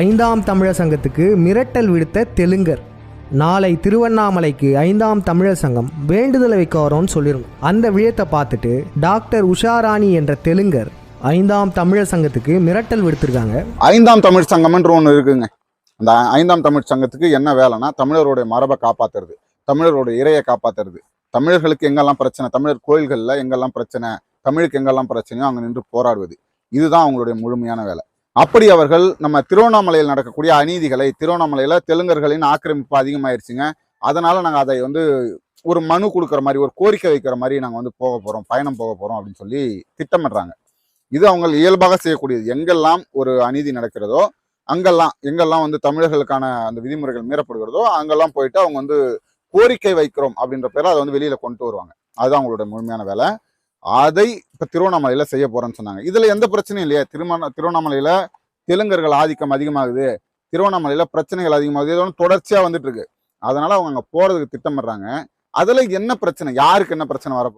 ஐந்தாம் தமிழர் சங்கத்துக்கு மிரட்டல் விடுத்த தெலுங்கர். நாளை திருவண்ணாமலைக்கு ஐந்தாம் தமிழர் சங்கம் வேண்டுதலை வைக்க வரோன்னு சொல்லியிருந்தோம் அந்த விழயத்தை பார்த்துட்டு டாக்டர் உஷாராணி என்ற தெலுங்கர் ஐந்தாம் தமிழர் சங்கத்துக்கு மிரட்டல் விடுத்திருக்காங்க. ஐந்தாம் தமிழ் சங்கம்ன்ற ஒன்று இருக்குங்க. அந்த ஐந்தாம் தமிழ் சங்கத்துக்கு என்ன வேலைன்னா தமிழருடைய மரபை காப்பாத்துறது தமிழருடைய இறையை காப்பாத்துறது. தமிழர்களுக்கு எங்கெல்லாம் பிரச்சனை தமிழர் கோயில்களில் எங்கெல்லாம் பிரச்சனை தமிழுக்கு எங்கெல்லாம் பிரச்சனையோ அங்கே நின்று போராடுவது. இதுதான் அவங்களுடைய முழுமையான வேலை. அப்படி அவர்கள் நம்ம திருவண்ணாமலையில் நடக்கக்கூடிய அநீதிகளை திருவண்ணாமலையில் தெலுங்கர்களின் ஆக்கிரமிப்பு அதிகமாயிருச்சுங்க. அதனால் நாங்கள் அதை வந்து ஒரு மனு கொடுக்குற மாதிரி ஒரு கோரிக்கை வைக்கிற மாதிரி நாங்கள் வந்து போக போகிறோம் பயணம் போக போகிறோம் அப்படின்னு சொல்லி திட்டமிடுறாங்க. இது அவங்க இயல்பாக செய்யக்கூடியது. எங்கெல்லாம் ஒரு அநீதி நடக்கிறதோ அங்கெல்லாம் எங்கெல்லாம் வந்து தமிழர்களுக்கான அந்த விதிமுறைகள் மீறப்படுகிறதோ அங்கெல்லாம் போயிட்டு அவங்க வந்து கோரிக்கை வைக்கிறோம் அப்படின்ற பேரை அதை வந்து வெளியில் கொண்டு வருவாங்க. அதுதான் அவங்களுடைய முழுமையான வேலை. அதை இப்போ திருவண்ணாமலையில செய்ய போறேன்னு சொன்னாங்க. இதுல எந்த பிரச்சனையும் இல்லையா. திருமண திருவண்ணாமலையில தெலுங்கர்கள் ஆதிக்கம் அதிகமாகுது. திருவண்ணாமலையில பிரச்சனைகள் அதிகமாகுது. இது வந்து தொடர்ச்சியா வந்துட்டு இருக்கு. அதனால அவங்க அங்க போறதுக்கு திட்டமிடுறாங்க. அதுல என்ன பிரச்சனை? யாருக்கு என்ன பிரச்சனை வரப்போ